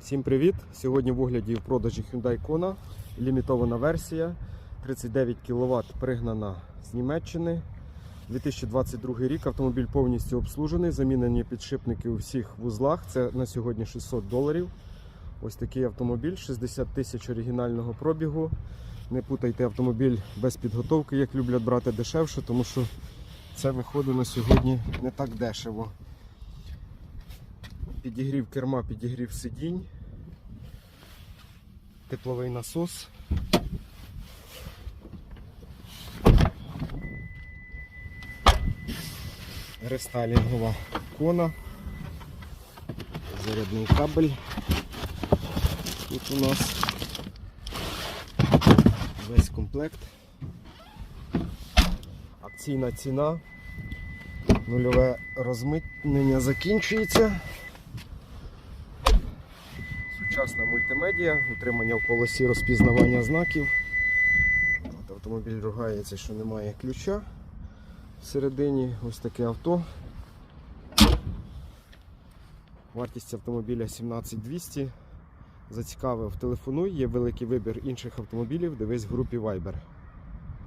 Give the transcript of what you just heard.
Всім привіт! Сьогодні в огляді в продажі Hyundai Kona лімітована версія 39 кВт пригнана з Німеччини. 2022 рік автомобіль повністю обслужений, замінені підшипники у всіх вузлах. Це на сьогодні 600 доларів. Ось такий автомобіль, 60 тисяч оригінального пробігу. Не путайте автомобіль без підготовки, як люблять брати дешевше, тому що це виходить на сьогодні не так дешево. Підігрів керма, підігрів сидінь, тепловий насос. Рестайлінгова кона, зарядний кабель. Тут у нас весь комплект. Акційна ціна. Нульове розмитнення закінчується. Сучасна мультимедіа, утримання в полосі розпізнавання знаків. От автомобіль ругається, що немає ключа всередині. Ось таке авто. Вартість автомобіля 17200. Зацікавив, телефонуй, є великий вибір інших автомобілів. Дивись в групі Viber.